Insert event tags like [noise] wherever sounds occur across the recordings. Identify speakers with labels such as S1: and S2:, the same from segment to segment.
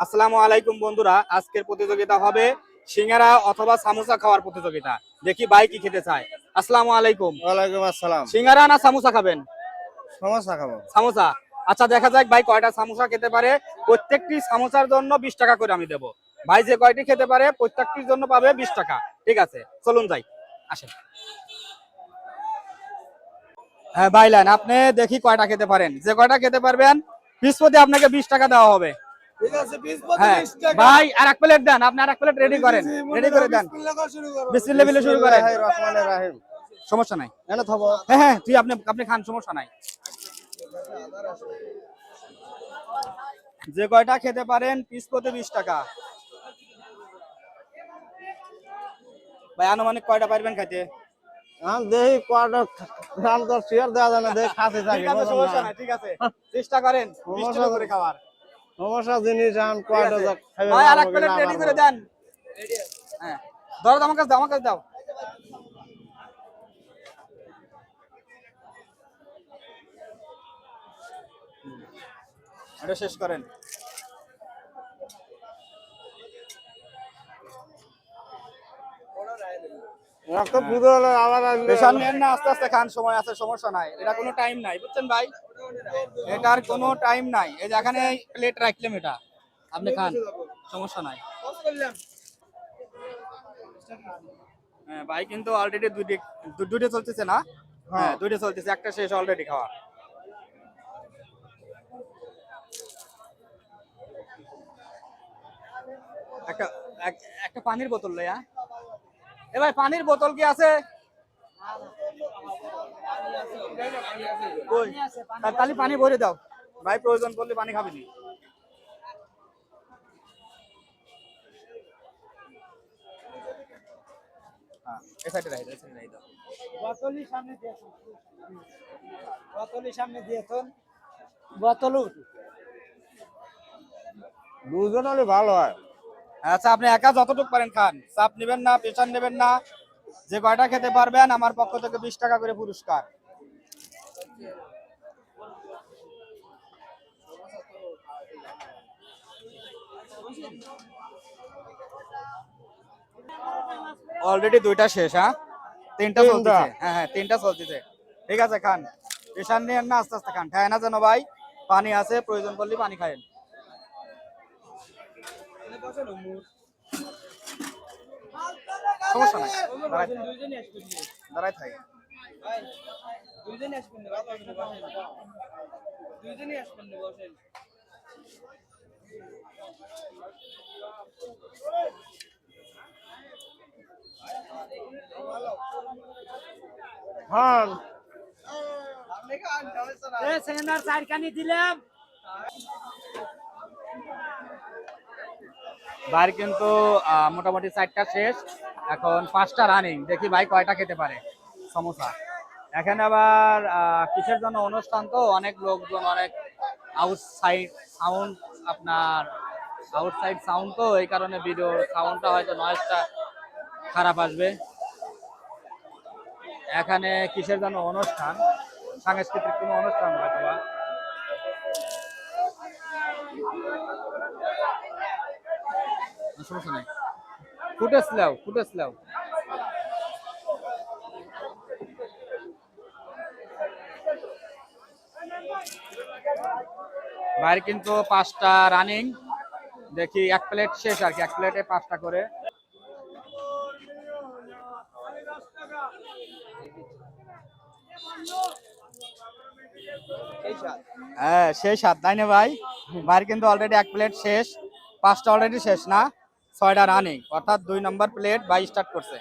S1: আসসালামু আলাইকুম বন্ধুরা আজকের প্রতিযোগিতা হবে সিঙ্গারা অথবা সামোসা খাওয়ার প্রতিযোগিতা। দেখি ভাই কি খেতে চায়। আসসালামু আলাইকুম।
S2: ওয়ালাইকুম আসসালাম।
S1: সিঙ্গারা না সামোসা খাবেন?
S2: সমস্যা খাব।
S1: সামোসা। আচ্ছা দেখা যাক ভাই কয়টা সামোসা খেতে পারে। প্রত্যেকটি সামোসার জন্য বিশ টাকা করে আমি দেবো। ভাই যে কয়টি খেতে পারে প্রত্যেকটির জন্য পাবে বিশ টাকা। ঠিক আছে চলুন যাই। আসেন। হ্যাঁ ভাই লাইন। আপনি দেখি কয়টা খেতে পারেন। যে কয়টা খেতে পারবেন পিস প্রতি আপনাকে বিশ টাকা দেওয়া হবে। ভাই আর এক প্লেট দেন আপনি আর এক প্লেট রেডি করেন রেডি করে দেন। বিসমিল্লাহ বিলে শুরু করেন। সমস্যা নাই। হ্যাঁ হ্যাঁ তুই আপনি আপনি খান সমস্যা নাই। যে কয়টা খেতে পারেন পিস প্রতি বিশ টাকা। ভাই আনুমানিক কয়টা পারবেন খাইতে?
S2: আম কয়টা দেওয়া যায় না দেখ খাতে
S1: ঠিক আছে সমস্যা নাই। ঠিক আছে। চেষ্টা করেন করে খাওয়ার।
S2: সমস্যা জিনিস
S1: ঠিক
S2: কোয়াটা। খাবে
S1: ভাই আর এক প্লেট রেডি করে দেন। হ্যাঁ। ধরো আমার কাছে দাও আমার কাছে দাও। এটা শেষ করেন।
S2: একটা পুরো হলো আবার
S1: পেশান নেন না আস্তে আস্তে খান সময় আছে সমস্যা নাই। এটা কোনো টাইম নাই বুঝছেন ভাই? এটার কোনো টাইম নাই। এই যে এখানে প্লেট রাখলাম এটা। আপনি খান সমস্যা নাই। হ্যাঁ ভাই কিন্তু অলরেডি দুইটি দুইটা চলতেছে না? হ্যাঁ। দুইটা চলতেছে একটা শেষ অলরেডি খাওয়া। একটা একটা পানির বোতল লয়া এ ভাই পানির বোতল কি আছে? কই? তাহলে পানি ভরে দাও। ভাই প্রয়োজন পড়লে পানি খাবি নি। হ্যাঁ
S2: দুজন হলে ভালো হয়।
S1: আচ্ছা আপনি একা যতটুকু পারেন খান। চাপ নেবেন না প্রেশার নেবেন না। যে কয়টা খেতে পারবেন আমার পক্ষ থেকে বিশ টাকা করে পুরস্কার। অলরেডি দুইটা শেষ হ্যাঁ? তিনটা। চলতেছে। হ্যাঁ হ্যাঁ তিনটা চলতেছে। ঠিক আছে খান। প্রেশার নিয়েন না আস্তে আস্তে খান। ঠায় না যেন ভাই পানি আছে প্রয়োজন পড়লে পানি খায়েন সমস্যা নাই। দাঁড়াই থাক।
S2: হ্যাঁ।
S3: সেকেন্ডার চারখানি দিলাম।
S1: কিন্তু মোটামুটি চারটা শেষ। এখন পাঁচটা রানিং দেখি ভাই কয়টা খেতে পারে। সমোসা। এখানে আবার কিসের জন্য অনুষ্ঠান তো? অনেক লোকজন, অনেক আউটসাইড সাউন্ড আপনার আউটসাইড সাউন্ড তো, এই কারণে ভিডিওর সাউন্ডটা হয়তো নয়েজটা খারাপ আসবে। এখানে কিসের জন্য অনুষ্ঠান? সাংস্কৃতিক কোনো অনুষ্ঠান হয়তো বা সমস্যা নাই। ফুটেজ লাও ফুটেজ লাও বাইরে কিন্তু পাঁচটা রানিং দেখি এক প্লেট শেষ আর কি, এক প্লেটে পাঁচটা করে। হ্যাঁ শেষ সাত, তাই না ভাই? ভাইয়ের কিন্তু অলরেডি এক প্লেট শেষ। পাঁচটা অলরেডি শেষ না? ছয়টা রানিং অর্থাৎ দুই নম্বর প্লেট ভাই স্টার্ট করছে।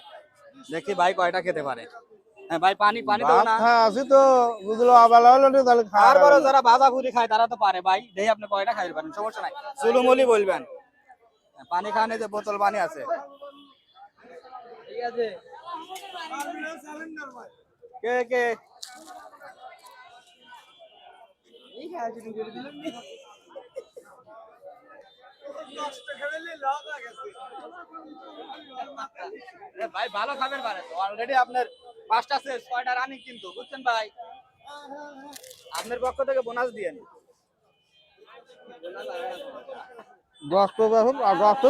S1: দেখি ভাই কয়টা খেতে পারে। হ্যাঁ ভাই পানি পানি না।
S2: আছি তো বুঝলো আবার হলো না, তাহলে খাওয়া
S1: তারপরে যারা খায় তারা তো পারে ভাই। আপনি কয়টা খাইতে পারেন সমস্যা নাই। চুলুমলি বলবেন। হ্যাঁ, পানি খান যে বোতল পানি আছে।
S3: ঠিক আছে
S1: কে কে? এ ভাই ভালো খাবেন পারে অলরেডি আপনার পাঁচটা শেষ ছয়টা রানিং কিন্তু বুঝছেন ভাই? আপনার পক্ষ থেকে বোনাস দিয়েন
S2: দশ তো বেশি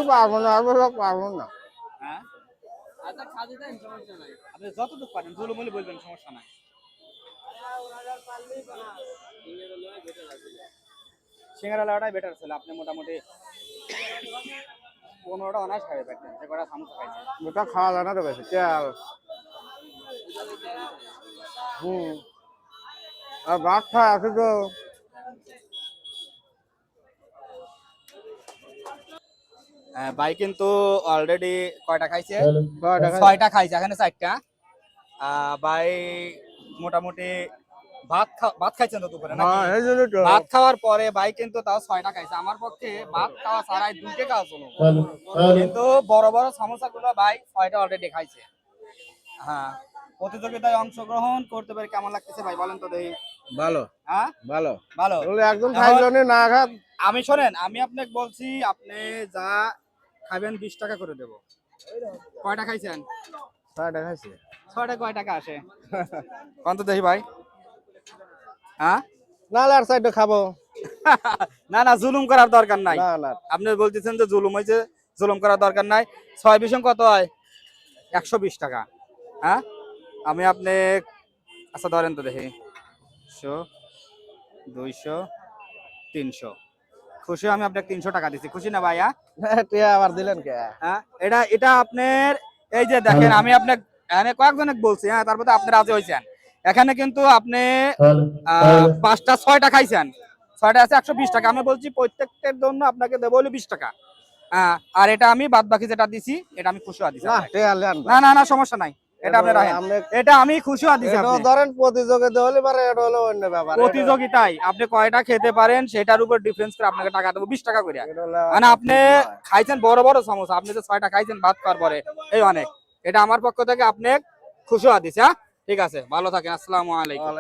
S2: পারব না আর বেশি পারব না।
S1: হ্যাঁ?
S3: আচ্ছা
S1: আপনি যতটুকু পারেন বলবেন সমস্যা নাই। সিঙ্গারা লাউটাই বেটার ছিল আপনি মোটামুটি পনেরোটা অনায়াস খাবে পারতেন যে কটা সামোসা খাইছেন
S2: ওটা খাওয়া যায় না তো বেশি তেল হুম। আর ভাত খাই আছে তো।
S1: হ্যাঁ, ভাই কিন্তু অলরেডি কয়টা খাইছে?
S2: ছয়
S1: ছয়টা খাইছে এখানে চারটা। ভাই মোটামুটি ভাত ভাত খাইছেন তো দুপুরে?
S2: হ্যাঁ
S1: ভাত খাওয়ার পরে ভাই কিন্তু তাও ছয়টা খাইছে। আমার পক্ষে ভাত খাওয়া ছাড়াই দুইটা খাওয়া চলো কিন্তু বড় বড় সমস্যা গুলো ভাই ছয়টা অলরেডি খাইছে। হ্যাঁ প্রতিযোগিতায় অংশগ্রহণ করতে পেরে কেমন লাগতেছে ভাই বলেন তো দেখি।
S2: ভালো।
S1: হ্যাঁ?
S2: ভালো।
S1: ভালো।
S2: একদম খাইজনে না খাত
S1: আমি শোনেন আমি আপনাকে বলছি আপনি যা খাবেন বিশ টাকা করে দেবো। কয়টা খাইছেন?
S2: ছয় টাকা খাইছে।
S1: ছয়টা কয় টাকা আসে কত দেখি ভাই। হ্যাঁ?
S2: নাহলে আর সাইডে খাব। [laughs]
S1: না না জুলুম করার দরকার নাই। আপনি বলতেছেন যে জুলুম হয়েছে জুলুম করার দরকার নাই। ছয় কত হয়? একশো বিশ টাকা। হ্যাঁ? আমি আপনি আচ্ছা ধরেন তো দেখি। শো দুইশো তিনশো। খুশি আমি আপনাকে তিনশো টাকা দিচ্ছি খুশি না ভাইয়া
S2: আবার দিলেন কে?
S1: হ্যাঁ এটা এটা আপনার এই যে দেখেন আমি আপনাকে কয়েকজনকে বলছি হ্যাঁ তারপরে আপনি রাজি হয়েছেন। এখানে কিন্তু আপনি আহ, পাঁচটা ছয়টা খাইছেন। ছয়টা আছে একশো বিশ টাকা। আমি বলছি প্রত্যেকটার জন্য আপনাকে দেবো হলো বিশ টাকা। হ্যাঁ, আর এটা আমি বাদ বাকি যেটা দিছি এটা আমি খুশি দিছি
S2: না
S1: না। না সমস্যা নাই। এটা আপনি রাখেন। এটা আমি খুশি দিছি আপনি।
S2: ধরেন প্রতিযোগিতা হলে পারে এটা হলো অন্য ব্যাপার।
S1: প্রতিযোগিতায় আপনি কয়টা খেতে পারেন সেটার উপর ডিফারেন্স করে আপনাকে টাকা দেবো বিশ টাকা করে মানে আপনি খাইছেন বড় বড় সমস্যা। আপনি যে ছয়টা খাইছেন ভাত খাওয়ার পরে এই অনেক। এটা আমার পক্ষ থেকে আপনি খুশি দিছি হ্যাঁ? ঠিক আছে ভালো থাকেন আসসালামু আলাইকুম।